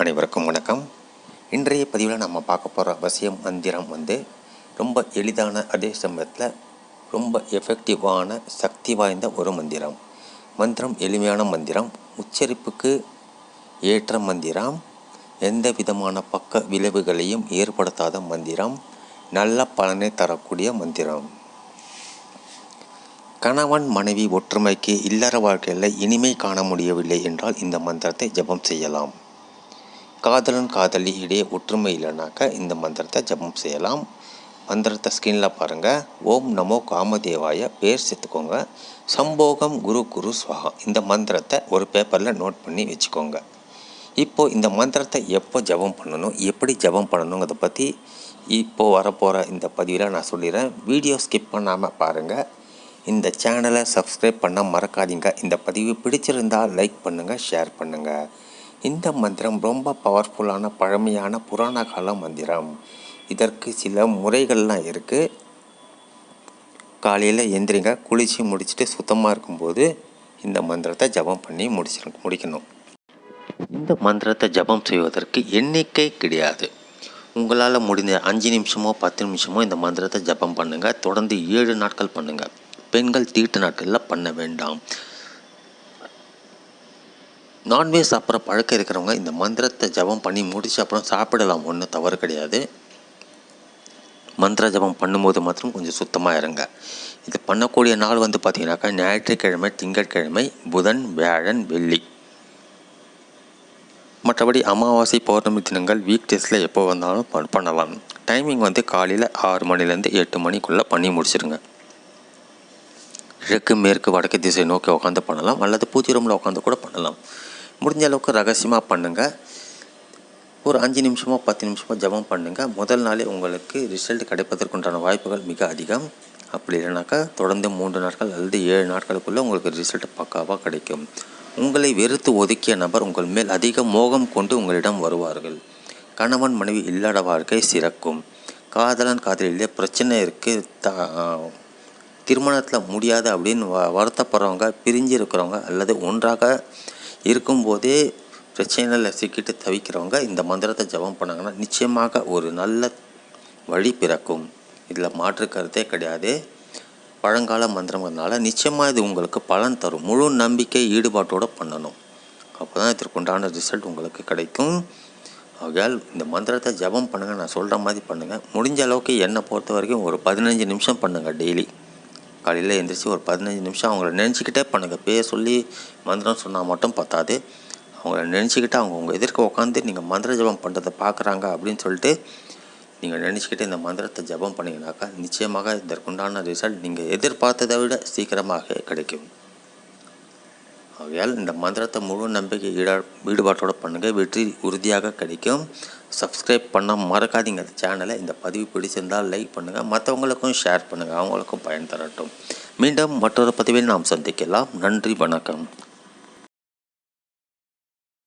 அனைவருக்கும் வணக்கம். இன்றைய பதிவில் நம்ம பார்க்க போகிற அவசியம் மந்திரம் வந்து ரொம்ப எளிதான அதே சமயத்தில் ரொம்ப எஃபெக்டிவான சக்தி வாய்ந்த ஒரு மந்திரம். மந்திரம் எளிமையான மந்திரம். உச்சரிப்புக்கு ஏற்ற மந்திரம். எந்த விதமான பக்க விளைவுகளையும் ஏற்படுத்தாத மந்திரம். நல்ல பலனை தரக்கூடிய மந்திரம். கணவன் மனைவி ஒற்றுமைக்கு இல்லற வாழ்க்கையில் இனிமை காண முடியவில்லை என்றால் இந்த மந்திரத்தை ஜெபம் செய்யலாம். காதலன் காதலி இடையே ஒற்றுமை இல்லைனாக்கா இந்த மந்திரத்தை ஜெபம் செய்யலாம். மந்திரத்தை ஸ்க்ரீனில் பாருங்கள் ஓம் நமோ காமதேவாய பேர் சேர்த்துக்கோங்க. சம்போகம் குரு குரு ஸ்வஹா இந்த மந்திரத்தை ஒரு பேப்பரில் நோட் பண்ணி வச்சுக்கோங்க. இப்போது இந்த மந்திரத்தை எப்போ ஜெபம் பண்ணணும்? எப்படி ஜெபம் பண்ணணுங்கிறத பற்றி இப்போது வரப்போகிற இந்த பதிவில் நான் சொல்லிடுறேன். வீடியோ ஸ்கிப் பண்ணாமல் பாருங்கள் இந்த சேனலை சப்ஸ்கிரைப் பண்ண மறக்காதீங்க. இந்த பதிவு பிடிச்சிருந்தால் லைக் பண்ணுங்கள் ஷேர் பண்ணுங்கள் இந்த மந்திரம் ரொம்ப பவர்ஃபுல்லான பழமையான புராண கால மந்திரம். இதற்கு சில முறைகள்லாம் இருக்குது காலையில் எந்திரிங்க குளித்து முடிச்சுட்டு சுத்தமாக இருக்கும்போது இந்த மந்திரத்தை ஜபம் பண்ணி முடிச்சு முடிக்கணும். இந்த மந்திரத்தை ஜபம் செய்வதற்கு எண்ணிக்கை கிடையாது. உங்களால் முடிந்த அஞ்சு நிமிஷமோ பத்து நிமிஷமோ இந்த மந்திரத்தை ஜபம் பண்ணுங்கள் தொடர்ந்து ஏழு நாட்கள் பண்ணுங்கள் பெண்கள் தீட்டு நாட்களில் பண்ண வேண்டாம். நான்வெஜ் சாப்பிட்ற பழக்கம் இருக்கிறவங்க இந்த மந்திரத்தை ஜபம் பண்ணி முடிச்ச அப்புறம் சாப்பிடலாம். ஒன்றும் தவறு கிடையாது. மந்திர ஜபம் பண்ணும்போது மாத்திரம் கொஞ்சம் சுத்தமாக இருங்க. இது பண்ணக்கூடிய நாள் வந்து பார்த்தீங்கன்னாக்கா ஞாயிற்றுக்கிழமை திங்கட்கிழமை புதன் வியாழன் வெள்ளி. மற்றபடி அமாவாசை பௌர்ணமி தினங்கள் வீக் டேஸில் எப்போ வந்தாலும் ப- பண்ணலாம். டைமிங் வந்து காலையில் ஆறு மணிலேருந்து எட்டு மணிக்குள்ளே பண்ணி முடிச்சிடுங்க கிழக்கு மேற்கு வடக்கு திசை நோக்கி உட்காந்து பண்ணலாம். அல்லது பூஜை ரூமில் உட்காந்து கூட பண்ணலாம். முடிஞ்ச அளவுக்கு ரகசியமாக பண்ணுங்கள் ஒரு அஞ்சு நிமிஷமோ பத்து நிமிஷமோ ஜெபம் பண்ணுங்கள் முதல் நாளே உங்களுக்கு ரிசல்ட் கிடைப்பதற்குண்டான வாய்ப்புகள் மிக அதிகம். அப்படி இல்லைனாக்கா தொடர்ந்து மூன்று நாட்கள் அல்லது ஏழு நாட்களுக்குள்ளே உங்களுக்கு ரிசல்ட் பக்காவாக கிடைக்கும். உங்களை வெறுத்து ஒதுக்கிய நபர் உங்கள் மேல் அதிக மோகம் கொண்டு உங்களிடம் வருவார்கள். கணவன் மனைவி இல்லாத வாழ்க்கை சிறக்கும். காதலன் காதலிலே பிரச்சனை இருக்குது த திருமணத்தில் முடியாது அப்படின்னு வ வருத்தப்படுறவங்க பிரிஞ்சு இருக்கிறவங்க அல்லது ஒன்றாக இருக்கும்போதே பிரச்சனையில் சிக்கிட்டு தவிக்கிறவங்க இந்த மந்திரத்தை ஜெபம் பண்ணாங்கன்னா நிச்சயமாக ஒரு நல்ல வழி பிறக்கும். இதில் மாற்று கருத்தே கிடையாது. பழங்கால மந்திரங்கிறதுனால நிச்சயமாக இது உங்களுக்கு பலன் தரும். முழு நம்பிக்கை ஈடுபாட்டோடு பண்ணணும். அப்போ தான் இதற்குண்டான ரிசல்ட் உங்களுக்கு கிடைக்கும். ஆகையால் இந்த மந்திரத்தை ஜெபம் பண்ணுங்கள் நான் சொல்கிற மாதிரி பண்ணுங்கள் முடிஞ்ச அளவுக்கு என்னை பொறுத்த வரைக்கும் ஒரு பதினஞ்சு நிமிஷம் பண்ணுங்கள் டெய்லி. காலையில் எழுந்திரிச்சு ஒரு பதினஞ்சு நிமிஷம் அவங்கள நினச்சிக்கிட்டே பண்ணுங்கள் பேர் சொல்லி மந்திரம் சொன்னால் மட்டும் பத்தாது. அவங்கள நினச்சிக்கிட்டு அவங்க உங்கள் எதிர்க்க உட்காந்து நீங்கள் மந்திர ஜபம் பண்ணுறதை பார்க்குறாங்க அப்படின்னு சொல்லிட்டு நீங்கள் நினச்சிக்கிட்டு இந்த மந்திரத்தை ஜபம் பண்ணிங்கனாக்கா நிச்சயமாக இதற்குண்டான ரிசல்ட் நீங்கள் எதிர்பார்த்ததை விட சீக்கிரமாக கிடைக்கும். ஆகையால் இந்த மந்திரத்தை முழு நம்பிக்கை ஈடா ஈடுபாட்டோடு பண்ணுங்கள் வெற்றி உறுதியாக கிடைக்கும். சப்ஸ்கிரைப் பண்ண மறக்காதீங்க இந்த சேனலை இந்த பதிவு பிடிச்சிருந்தால் லைக் பண்ணுங்கள் மற்றவங்களுக்கும் ஷேர் பண்ணுங்கள் அவங்களுக்கும் பயன் தரட்டும். மீண்டும் மற்றொரு பதிவில் நாம் சந்திக்கலாம். நன்றி வணக்கம்.